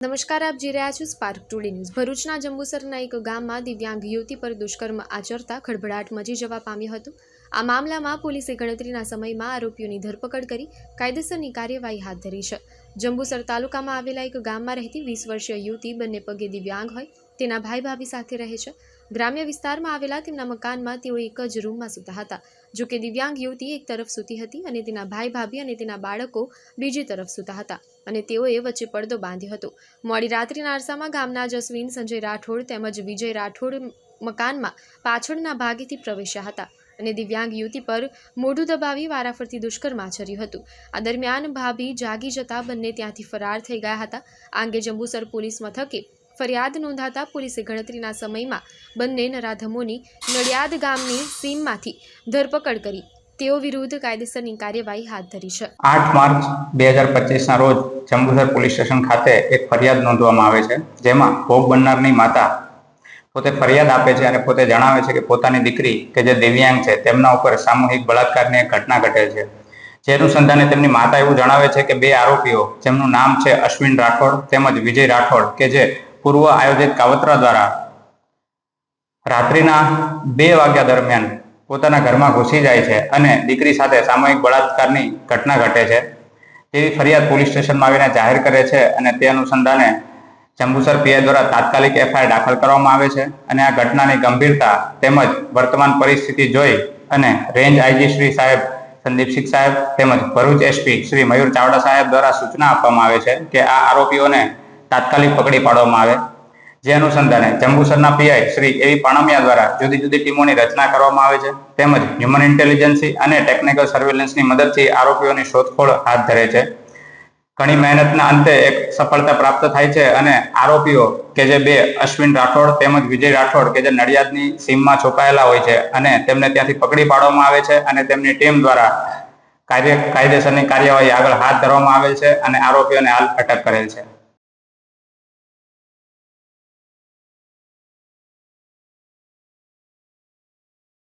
નમસ્કાર, આપ જોઈ રહ્યા છો સ્પાર્ક ટુડે ન્યૂઝ ભરૂચના જંબુસરના એક ગામમાં દિવ્યાંગ યુવતી પર દુષ્કર્મ આચરતા ખળભળાટ મચી જવા પામ્યો હતો. આ મામલામાં પોલીસે ગણતરીના સમયમાં આરોપીઓની ધરપકડ કરી કાયદેસરની કાર્યવાહી હાથ ધરી છે. જંબુસર તાલુકામાં આવેલા એક ગામમાં રહેતી વીસ વર્ષીય યુવતી બંને પગે દિવ્યાંગ હોય, તેના ભાઈ ભાભી સાથે રહે છે. ગ્રામ્ય વિસ્તારમાં આવેલા તેમના મકાનમાં તેઓ એક જ રૂમમાં સૂતા હતા. જો કે દિવ્યાંગ યુવતી એક તરફ સૂતી હતી અને તેના ભાઈ ભાભી અને તેના બાળકો બીજી તરફ સૂતા હતા અને તેઓએ વચ્ચે પડદો બાંધ્યો હતો. મોડી રાત્રિના અરસામાં ગામના જસવીન, સંજય રાઠોડ તેમજ વિજય રાઠોડ મકાનમાં પાછળના ભાગેથી પ્રવેશ્યા હતા અને દિવ્યાંગ યુવતી પર મોઢું દબાવી વારાફરતી દુષ્કર્મ આચર્યું હતું. આ દરમિયાન ભાભી જાગી જતા બંને ત્યાંથી ફરાર થઈ ગયા હતા. આ અંગે જંબુસર પોલીસ મથકે ફરિયાદ નોંધાતા પોલીસે ગણતરીના સમયમાં બંને નરાધમોની નડિયાદ ગામની સીમમાંથી ધરપકડ કરી. તેઓ વિરુદ્ધ કાયદેસરની કાર્યવાહી હાથ ધરી છે. આઠ માર્ચ બે હજાર પચીસના રોજ જંબુસર પોલીસ સ્ટેશન ખાતે એક ફરિયાદ નોંધવામાં આવે છે, જેમાં ભોગ બનનારની માતા પોતે ફરિયાદ આપે છે અને પોતે જણાવે છે કે પોતાની દીકરી કે જે દિવ્યાંગ છે તેમના ઉપર સામૂહિક બળાત્કારની ઘટના ઘટે છે. જે અનુસંધાને તેમની માતા એવું જણાવે છે કે બે આરોપીઓ, જેમનું નામ છે અશ્વિન રાઠોડ તેમજ વિજય રાઠોડ, કે જે પૂર્વ આયોજિત કાવતરા દ્વારા રાત્રિના બે વાગ્યા દરમિયાન પોતાના ઘરમાં ઘૂસી જાય છે અને દીકરી સાથે સામૂહિક બળાત્કારની ઘટના ઘટે છે. તેવી ફરિયાદ પોલીસ સ્ટેશનમાં આવીને જાહેર કરે છે અને તે અનુસંધાને જંબુસર પીઆઈ દ્વારા તાત્કાલિક એફઆઈઆર દાખલ કરવામાં આવે છે અને આ ઘટનાની ગંભીરતા તેમજ વર્તમાન પરિસ્થિતિ જોઈ અને રેન્જ આઈજી શ્રી સાહેબ સંદીપસિંહ સાહેબ તેમજ ભરૂચ એસપી શ્રી મયુર ચાવડા સાહેબ દ્વારા સૂચના આપવામાં આવે છે કે આ આરોપીઓને તાત્કાલિક પકડી પાડવામાં આવે. જે અનુસંધાને જંબુસરના પીઆઈ શ્રી એવી પાણમિયા દ્વારા જુદી જુદી ટીમોની રચના કરવામાં આવે છે. તેમજ હ્યુમન ઇન્ટેલિજન્સી અને ટેકનિકલ સર્વેલન્સની મદદથી આરોપીઓની શોધખોળ હાથ ધરે છે. ઘણી મહેનતના અંતે એક સફળતા પ્રાપ્ત થાય છે અને આરોપીઓ કે જે બે અશ્વિન રાઠોડ તેમજ વિજય રાઠોડ કે જે નડિયાદની સીમમાં છુપાયેલા હોય છે અને તેમને ત્યાંથી પકડી પાડવામાં આવે છે અને તેમની ટીમ દ્વારા કાર્ય કાયદેસરની કાર્યવાહી આગળ હાથ ધરવામાં આવે છે અને આરોપીઓને હાલ અટક કરેલ છે.